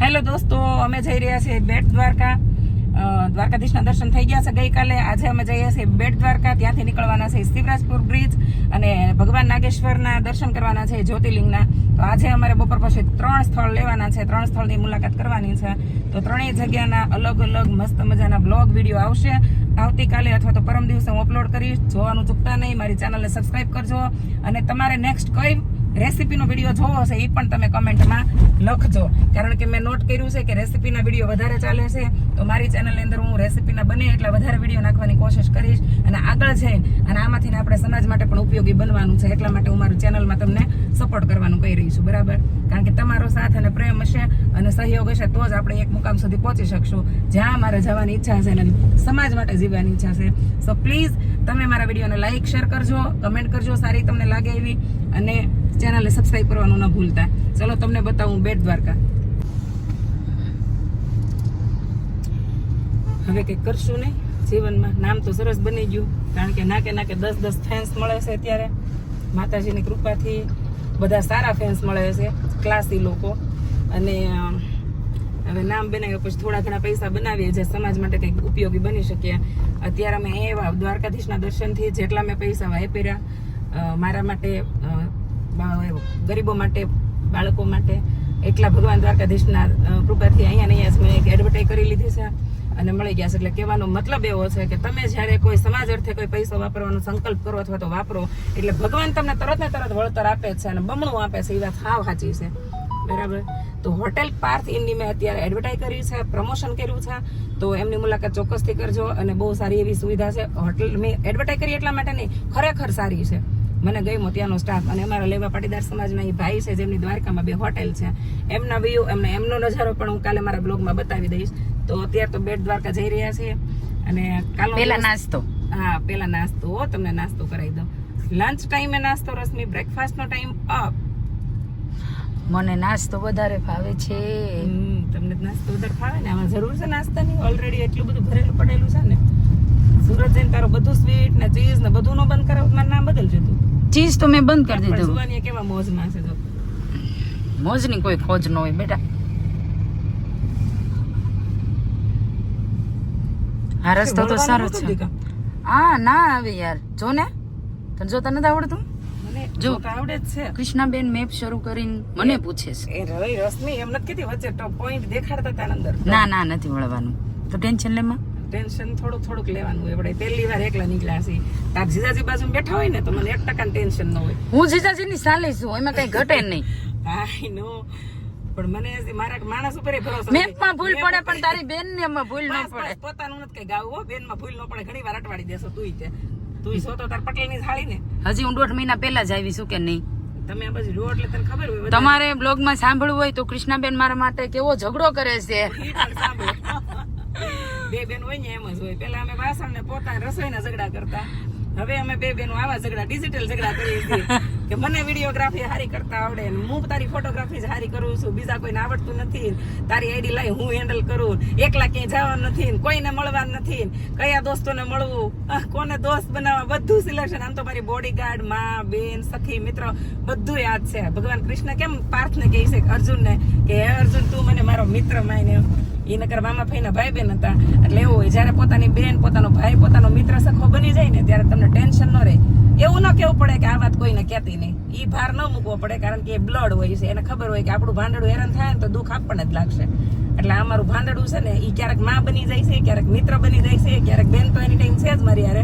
Hello દોસ્તો, અમે જઈ રહ્યા છીએ બેટ દ્વારકા. દ્વારકાધીશના દર્શન થઈ ગયા છે ગઈકાલે. આજે અમે જઈએ છીએ બેટ દ્વારકા. ત્યાંથી નીકળવાના છે શિવરાજપુર બ્રિજ અને ભગવાન નાગેશ્વરના દર્શન કરવાના છે જ્યોતિર્લિંગના. તો આજે અમારે બપોર પછી ત્રણ સ્થળ લેવાના છે. ત્રણ સ્થળની મુલાકાત કરવાની છે. તો ત્રણેય જગ્યાના અલગ અલગ મસ્ત મજાના બ્લોગ, વીડિયો આવશે. આવતીકાલે અથવા તો પરમ દિવસે હું અપલોડ કરીશ. જોવાનું ચૂકતા નહીં. મારી ચેનલને સબસ્ક્રાઈબ કરજો. અને તમારે નેક્સ્ટ કઈ રેસીપીનો વીડિયો જોવો હશે, એ પણ તમે કમેન્ટમાં લખજો. કારણ કે મેં નોટ કર્યું છે કે રેસીપીના વીડિયો વધારે ચાલે છે, તો મારી ચેનલની અંદર હું રેસીપીના બને એટલા વધારે વીડિયો નાખવાની કોશિશ કરીશ. અને આગળ જઈને, અને આમાંથી સમાજ માટે પણ ઉપયોગી બનવાનું છે, એટલા માટે હું મારું ચેનલમાં તમને સપોર્ટ કરવાનું કહી રહી છું, બરાબર? કારણ કે તમારો સાથ અને પ્રેમ હશે અને સહયોગ હશે, તો જ આપણે એક મુકામ સુધી પહોંચી શકશું, જ્યાં મારે જવાની ઈચ્છા છે અને સમાજ માટે જીવવાની ઈચ્છા છે. સો પ્લીઝ તમે મારા વિડીયોને લાઈક શેર કરજો કમેન્ટ કરજો, સારી તમને લાગે એવી, અને ચેનલને સબસ્ક્રાઇબ કરવાનું ન ભૂલતા. ચલો, તમને બતાવું બેટ દ્વારકા. હવે કંઈક કરશું નહીં? જીવનમાં નામ તો સરસ બની ગયું. કારણ કે નાકે નાકે દસ દસ ફેન્સ મળે છે અત્યારે. માતાજીની કૃપાથી બધા સારા ફેન્સ મળે છે ક્લાસી લોકો. અને હવે નામ બનાવ્યા પછી થોડા ઘણા પૈસા બનાવીએ જે સમાજ માટે કંઈક ઉપયોગી બની શકીએ. અત્યારે અમે એવા દ્વારકાધીશના દર્શનથી જેટલા મેં પૈસા વાપર્યા મારા માટે ગરીબો માટે, બાળકો માટે, એટલા ભગવાન દ્વારકાધીશના કૃપાથી અહીંયા અહીંયા મેં એક એડવર્ટાઈઝ કરી લીધી છે. અને મળી ગયા છે. એટલે કહેવાનો મતલબ એવો છે કે તમે જ્યારે કોઈ સમાજ અર્થે કોઈ પૈસો વાપરવાનો સંકલ્પ કરો અથવા તો વાપરો, એટલે ભગવાન તમને તરત ને તરત વળતર આપે છે અને બમણું આપે છે. એ વાત સાવ સાચી છે. બરાબર? તો હોટેલ પાર્થ ઇન્ડી મેં અત્યારે એડવર્ટાઈઝ કરી છે પ્રમોશન કર્યું છે. તો એમની મુલાકાત ચોક્કસથી કરજો અને બહુ સારી એવી સુવિધા છે. હોટેલ મેં એડવર્ટાઈઝ કરી એટલા માટે નહીં, ખરેખર સારી છે. મને ગમ્યો ત્યાંનો સ્ટાફ અને અમારા લેવા પાટીદાર સમાજના એ ભાઈ છે જેમની દ્વારકામાં બે હોટેલ છે. એમના વ્યૂ એમને એમનો નજારો પણ હું કાલે મારા બ્લોગમાં બતાવી દઈશ. તો અત્યારે તો બેટ દ્વારકા જઈ રહ્યા છે. અને કાલ પેલા નાસ્તો. હા પેલા નાસ્તો હો, તમને નાસ્તો કરાવી દઉં. લંચ ટાઈમે નાસ્તો રસમી બ્રેકફાસ્ટનો ટાઈમ અપ મને નાસ્તો વધારે ભાવે છે. તમને નાસ્તો વધારે ફાવે ને? આમાં જરૂર છે નાસ્તાની? ઓલરેડી એટલું બધું ભરેલું પડેલું છે ને? સુરત જઈને તારો બધું સ્વીટ ને ચીઝ ને બધું નો બંધ કરાવ મારું નામ બદલજો તું ચીઝ તો મેં બંધ કરી દીધું. જોવાની કેવા મોજમાં છે જો. મોજની કોઈ ખોજ ન હોય બેટા. આ રસ્તો તો સારો છે. હા ના આવે યાર. જો ને તને જોતા નથી આવડતું? મને જો. આવડે જ છે. કૃષ્ણાબેન મેપ શરૂ કરીને મને પૂછે છે. એ રવિ રશ્મિ એમ નથી કીધી વચ્ચે ટોપ પોઈન્ટ દેખાડતા તા અંદર ના ના નથી વળવાનું. તો ટેન્શન લેમાં? ટેન્શન થોડુંક થોડુંક લેવાનું એ આપણે પહેલી વાર એકલા નીકળ્યા છીએ. તાર જીજાજી બાજુ બેઠા હોય ને તો મને એક ટકા ટેન્શન ન હોય. હું જીજાજીની સાલે છું એમાં કઈ ઘટે નહીં. આઈ નો પણ મને હજી મારા માણસ ઉપર ભરોસો મેપમાં ભૂલ પડે પણ તારી બેન ને એમાં ભૂલ ન પડે. પોતાનું નથી કઈ ગાવું હો. બેનમાં ભૂલ ન પડે. ઘણી વાર અટવાડી દેશો તું તે. તું સો તો તાર પટેલની થાળી ને હજી હું દોઢ મહિના પહેલા જ આવી છું કે નહીં? તમે પછી બાજુ એટલે તને ખબર હોય તમારે બ્લોગમાં સાંભળવું હોય તો કૃષ્ણાબેન મારા માટે કેવો ઝઘડો કરે છે. બે બેન હોય ને એમ જ હોય. પેલા અમે વાસણ ને પોતા રસોઈના ઝઘડા કરતા. હવે અમે બે બેનો આવા ઝઘડા ડિજિટલ ઝઘડા કરીએ છીએ કે મને વિડીયોગ્રાફી હારી કરતા આવડે ને હું તારી ફોટોગ્રાફી સારી કરું છું, બીજા કોઈને આવડતું નથી તારી આઈડી લાઈ હું હેન્ડલ કરું એકલા ક્યાંય જવાનું નથી ને, કોઈને મળવાનું નથી કયા દોસ્તોને મળવું? કોને દોસ્ત બનાવવા? બધું સિલેક્શન આમ તો મારી બોડીગાર્ડમાં, બેન, સખી, મિત્ર, બધું યાદ છે. ભગવાન કૃષ્ણ કેમ પાર્થને કહે છે અર્જુનને કે અર્જુન, તું મને મારો મિત્ર માને એ નકર મામા ભાઈના ભાઈ બેન હતા. એટલે એવું હોય, જ્યારે પોતાની બેન, પોતાનો ભાઈ, પોતાનો મિત્ર સખો બની જાય ને, ત્યારે તમને ટેન્શન ન રહે. એવું ન કેવું પડે કે આ વાત કોઈને કહેતી નહીં. એ ભાર ન મૂકવો પડે, કારણ કે એ બ્લડ હોય છે. એને ખબર હોય કે આપણું ભાંડડું હેરાન થાય ને તો દુઃખ આપણને જ લાગશે. એટલે અમારું મારું ભાંડડું છે ને એ ક્યારેકમાં બની જાય છે, ક્યારેક મિત્ર બની જાય છે, ક્યારેક બેન તો એની ટાઈમ છે જ મારી હારે.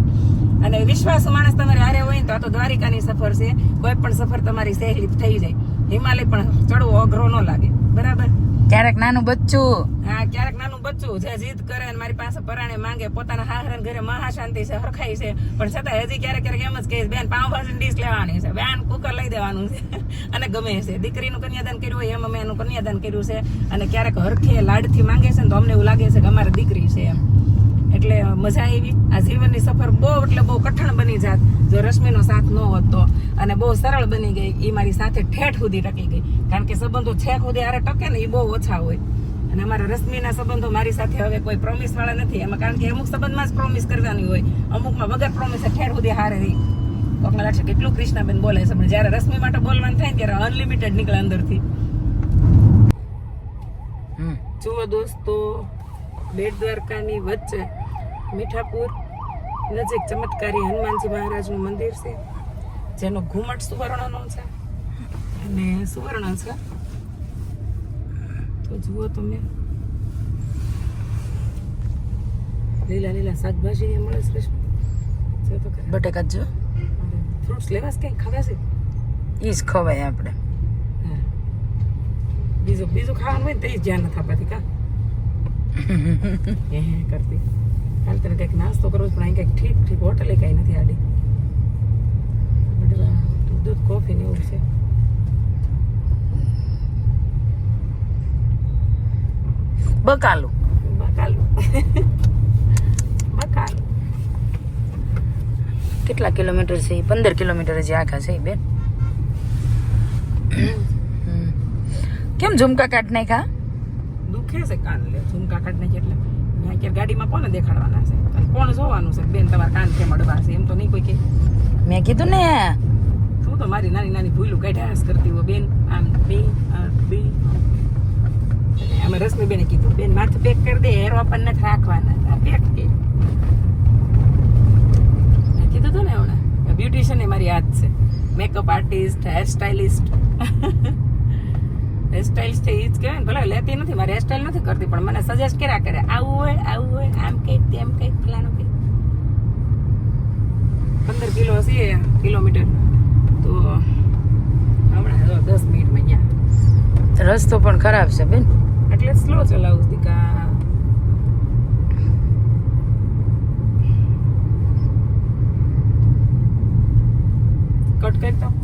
અને વિશ્વાસ માણસ તમારે હારે હોય ને તો આ તો દ્વારિકાની સફર છે. કોઈ પણ સફર તમારી સહેલી થઈ જાય. હિમાલય પણ ચડવો અઘરો ન લાગે. બરાબર? ક્યારેક નાનું બચ્ચું. હા, ક્યારેક નાનું બચ્ચું જે જીદ કરે અને મારી પાસે પરાણે માંગે, પોતાના હાહરા ઘરે મહા શાંતિ છે, હરખાઈ છે. પણ છતાં હજી ક્યારેક ક્યારેક એમ જ કહે બેન પાવભાજી ડીશ લેવાની છે. બેન, કુકર લઈ દેવાનું છે. અને ગમે છે. દીકરીનું કન્યાદાન કર્યું હોય, એમ અમે એનું કન્યાદાન કર્યું છે. અને ક્યારેક હરખે લાડથી માંગે છે ને તો અમને એવું લાગે છે કે અમારે દીકરી છે એમ. એટલે મજા આવી. આ જીવનની સફર બહુ એટલે બહુ કઠણ બની જાત. જો રશ્મિનો સાથ ન હોત તો અને બહુ સરળ બની ગઈ એ મારી સાથે ઠેઠ સુધી ટકી ગઈ. કારણ કે સંબંધો છેક સુધી હારે ટકે ને એ બહુ ઓછા હોય. અને અમારા રશ્મિના સંબંધો મારી સાથે હવે કોઈ પ્રોમિસ વાળા નથી. એમાં કારણ કે અમુક સંબંધમાં જ પ્રોમિસ કરવાની હોય. અમુકમાં વગર પ્રોમિસ ઠેઠ સુધી હારે રહી. કોકને લાગશે કેટલું કૃષ્ણાબેન બોલે છે. પણ જ્યારે રશ્મિ માટે બોલવાનું થાય ત્યારે અનલિમિટેડ નીકળે અંદરથી. હમ. જુઓ દોસ્તો બેટ દ્વારકાની વચ્ચે મીઠાપુર નજીક ચમત્કારી હનુમાનજી મહારાજનું મંદિર છે જેનો ઘુમટ સુવર્ણનો છે. અને સુવર્ણ છે. તો જુઓ તમે. લીલા લીલા શાકભાજી મળે છે બટેકા જ ફ્રૂટ્સ લેવાસ કંઈ ખાવા છે? એ જ ખવાય આપણે. બીજું બીજું ખાવાનું હોય ને તો એ ધ્યાન નથી અપાતી કા? કરતી. કાલ તને કંઈક નાસ્તો કરવો પણ અહીં કંઈક ઠીક ઠીક હોટલે કાંઈ નથી આડી. બધા દૂધ કોફી ને એવું છે. બકાલું. બકાલું. બકાલું. કેટલા કિલોમીટર છે? પંદર કિલોમીટર જે આખા છે બેન. કેમ ઝુમકા કાઢ નાખ્યા? દુખે છે કાન લે ઝુમકા કાઢને એટલે. ક્યારે ગાડીમાં કોને દેખાડવાના છે? કોણ જોવાનું છે? બેન તમારા કાન કેમ અડવા છે એમ તો નહીં કોઈ કે. મેં કીધું ને. તું તો મારી નાની નાની ભૂલું કાઢ્યા કરતી હોય બેન. આમ બે બે અમે રશ્મિ બેને કીધું બેન માથું પેક કરી દે હેરો આપણને નથી રાખવાના પેક કે? કીધું હતું ને હમણાં બ્યુટિશિયન એ મારી યાદ છે. Makeup artist hair stylist hair stylist એ જ કહેવાય ને ભલે લેતી નથી કરતી પણ મને સજેસ્ટ કર્યા કરે આવું હોય આવું હોય આમ કંઈક તેમ કંઈક પેલાનું કંઈક. પંદર કિલો હશે કિલોમીટર. તો હમણાં જો દસ મિનિટમાં ગયા રસ્તો પણ ખરાબ છે બેન. એટલે સ્લો ચલાવું દીકા. કટ કરતો